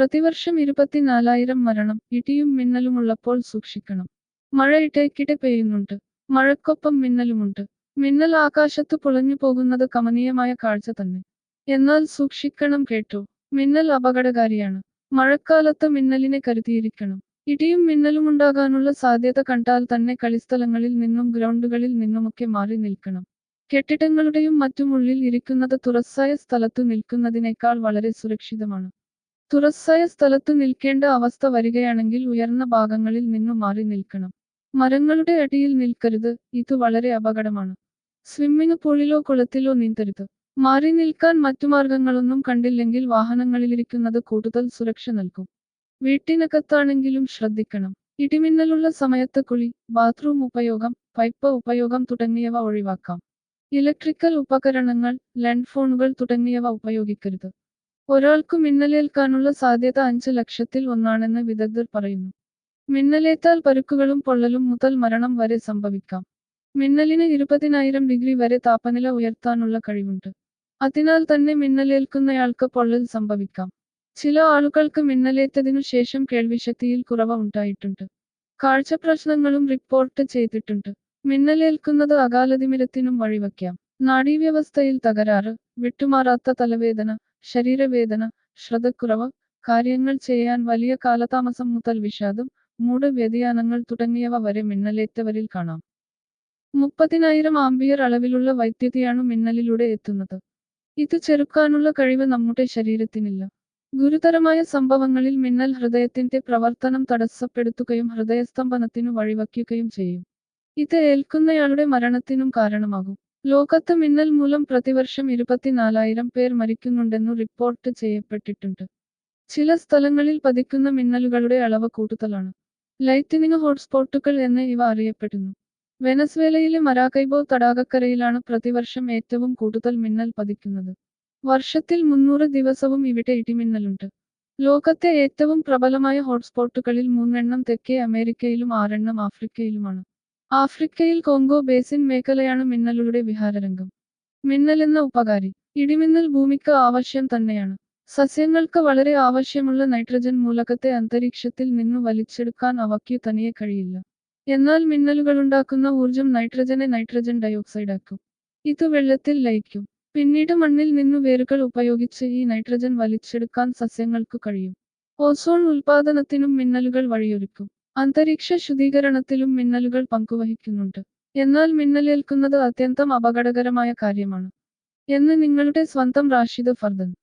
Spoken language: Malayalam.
പ്രതിവർഷം ഇരുപത്തിനാലായിരം മരണം ഇടിയും മിന്നലുമുള്ളപ്പോൾ സൂക്ഷിക്കണം. മഴ ഇടയ്ക്കിടെ പെയ്യുന്നുണ്ട്. മഴക്കൊപ്പം മിന്നലുമുണ്ട്. മിന്നൽ ആകാശത്തു പൊളഞ്ഞു പോകുന്നത് കമനീയമായ കാഴ്ച തന്നെ. എന്നാൽ സൂക്ഷിക്കണം കേട്ടോ. മിന്നൽ അപകടകാരിയാണ്. മഴക്കാലത്ത് മിന്നലിനെ കരുതിയിരിക്കണം. ഇടിയും മിന്നലും ഉണ്ടാകാനുള്ള സാധ്യത കണ്ടാൽ തന്നെ കളിസ്ഥലങ്ങളിൽ നിന്നും ഗ്രൗണ്ടുകളിൽ നിന്നുമൊക്കെ മാറി നിൽക്കണം. കെട്ടിടങ്ങളുടെയും മറ്റുമുള്ളിൽ ഇരിക്കുന്നത് തുറസ്സായ സ്ഥലത്തു നിൽക്കുന്നതിനേക്കാൾ വളരെ സുരക്ഷിതമാണ്. തുറസ്സായ സ്ഥലത്തു നിൽക്കേണ്ട അവസ്ഥ വരികയാണെങ്കിൽ ഉയർന്ന ഭാഗങ്ങളിൽ നിന്നു മാറി നിൽക്കണം. മരങ്ങളുടെ അടിയിൽ നിൽക്കരുത് ഇത് വളരെ അപകടമാണ്. സ്വിമ്മിംഗ് പൂളിലോ കുളത്തിലോ നീന്തരുത്. മാറി നിൽക്കാൻ മറ്റു മാർഗങ്ങളൊന്നും കണ്ടില്ലെങ്കിൽ വാഹനങ്ങളിലിരിക്കുന്നത് കൂടുതൽ സുരക്ഷ നൽകും. വീട്ടിനകത്താണെങ്കിലും ശ്രദ്ധിക്കണം. ഇടിമിന്നലുള്ള സമയത്ത് കുളി ബാത്റൂം ഉപയോഗം പൈപ്പ് ഉപയോഗം തുടങ്ങിയവ ഒഴിവാക്കാം. ഇലക്ട്രിക്കൽ ഉപകരണങ്ങൾ ലാൻഡ് ഫോണുകൾ തുടങ്ങിയവ ഉപയോഗിക്കരുത്. ഒരാൾക്കു മിന്നലേൽക്കാനുള്ള സാധ്യത അഞ്ച് ലക്ഷത്തിൽ ഒന്നാണെന്ന് വിദഗ്ധർ പറയുന്നു. മിന്നലേറ്റാൽ പരുക്കുകളും പൊള്ളലും മുതൽ മരണം വരെ സംഭവിക്കാം. മിന്നലിന് ഇരുപതിനായിരം ഡിഗ്രി വരെ താപനില ഉയർത്താനുള്ള കഴിവുണ്ട്. അതിനാൽ തന്നെ മിന്നലേൽക്കുന്നയാൾക്ക് പൊള്ളൽ സംഭവിക്കാം. ചില ആളുകൾക്ക് മിന്നലേറ്റതിനു ശേഷം കേൾവിശക്തിയിൽ കുറവ് ഉണ്ടായിട്ടുണ്ട്. കാഴ്ച പ്രശ്നങ്ങളും റിപ്പോർട്ട് ചെയ്തിട്ടുണ്ട്. മിന്നലേൽക്കുന്നത് അകാലതിമിരത്തിനും വഴിവെക്കാം നാഡീവ്യവസ്ഥയിൽ തകരാറ് വിട്ടുമാറാത്ത തലവേദന ശരീരവേദന ശ്രദ്ധക്കുറവ് കാര്യങ്ങൾ ചെയ്യാൻ വലിയ കാലതാമസം മുതൽ വിഷാദം മൂട് വ്യതിയാനങ്ങൾ തുടങ്ങിയവ വരെ മിന്നലേറ്റവരിൽ കാണാം. മുപ്പതിനായിരം ആംബിയർ അളവിലുള്ള വൈദ്യുതിയാണ് മിന്നലിലൂടെ എത്തുന്നത്. ഇത് ചെറുക്കാനുള്ള കഴിവ് നമ്മുടെ ശരീരത്തിനില്ല. ഗുരുതരമായ സംഭവങ്ങളിൽ മിന്നൽ ഹൃദയത്തിന്റെ പ്രവർത്തനം തടസ്സപ്പെടുത്തുകയും ഹൃദയസ്തംഭനത്തിനു വഴിവയ്ക്കുകയും ചെയ്യും. ഇത് ഏൽക്കുന്നയാളുടെ മരണത്തിനും കാരണമാകും. ലോകത്ത് മിന്നൽ മൂലം പ്രതിവർഷം ഇരുപത്തിനാലായിരം പേർ മരിക്കുന്നുണ്ടെന്നു റിപ്പോർട്ട് ചെയ്യപ്പെട്ടിട്ടുണ്ട്. ചില സ്ഥലങ്ങളിൽ പതിക്കുന്ന മിന്നലുകളുടെ അളവ് കൂടുതലാണ്. ലൈറ്റനിങ് ഹോട്ട്സ്പോട്ടുകൾ എന്ന് ഇവ അറിയപ്പെടുന്നു. വെനസ്വേലയിലെ മരാക്കൈബോ തടാകക്കരയിലാണ് പ്രതിവർഷം ഏറ്റവും കൂടുതൽ മിന്നൽ പതിക്കുന്നത്. വർഷത്തിൽ മുന്നൂറ് ദിവസവും ഇവിടെ ഇടിമിന്നലുണ്ട്. ലോകത്തെ ഏറ്റവും പ്രബലമായ ഹോട്ട്സ്പോട്ടുകളിൽ മൂന്നെണ്ണം തെക്കേ അമേരിക്കയിലും ആറെണ്ണം ആഫ്രിക്കയിലുമാണ്. ആഫ്രിക്കയിൽ കോങ്കോ ബേസിൻ മേഖലയാണ് മിന്നലുകളുടെ വിഹാരരംഗം. മിന്നലെന്ന ഉപകാരി ഇടിമിന്നൽ ഭൂമിക്ക് ആവശ്യം തന്നെയാണ്. സസ്യങ്ങൾക്ക് വളരെ ആവശ്യമുള്ള നൈട്രജൻ മൂലകത്തെ അന്തരീക്ഷത്തിൽ നിന്ന് വലിച്ചെടുക്കാൻ അവയ്ക്കു തനിയെ കഴിയില്ല. എന്നാൽ മിന്നലുകൾ ഉണ്ടാക്കുന്ന ഊർജം നൈട്രജനെ നൈട്രജൻ ഡയോക്സൈഡാക്കും. ഇത് വെള്ളത്തിൽ ലയിക്കും. പിന്നീട് മണ്ണിൽ നിന്നു വേരുകൾ ഉപയോഗിച്ച് ഈ നൈട്രജൻ വലിച്ചെടുക്കാൻ സസ്യങ്ങൾക്ക് കഴിയും. ഓസോൺ ഉൽപാദനത്തിനും മിന്നലുകൾ വഴിയൊരുക്കും. അന്തരീക്ഷ ശുദ്ധീകരണത്തിലും മിന്നലുകൾ പങ്കുവഹിക്കുന്നുണ്ട്. എന്നാൽ മിന്നലേൽക്കുന്നത് അത്യന്തം അപകടകരമായ കാര്യമാണ്. എന്ന് നിങ്ങളുടെ സ്വന്തം റാഷിദ് ഫർദൻ.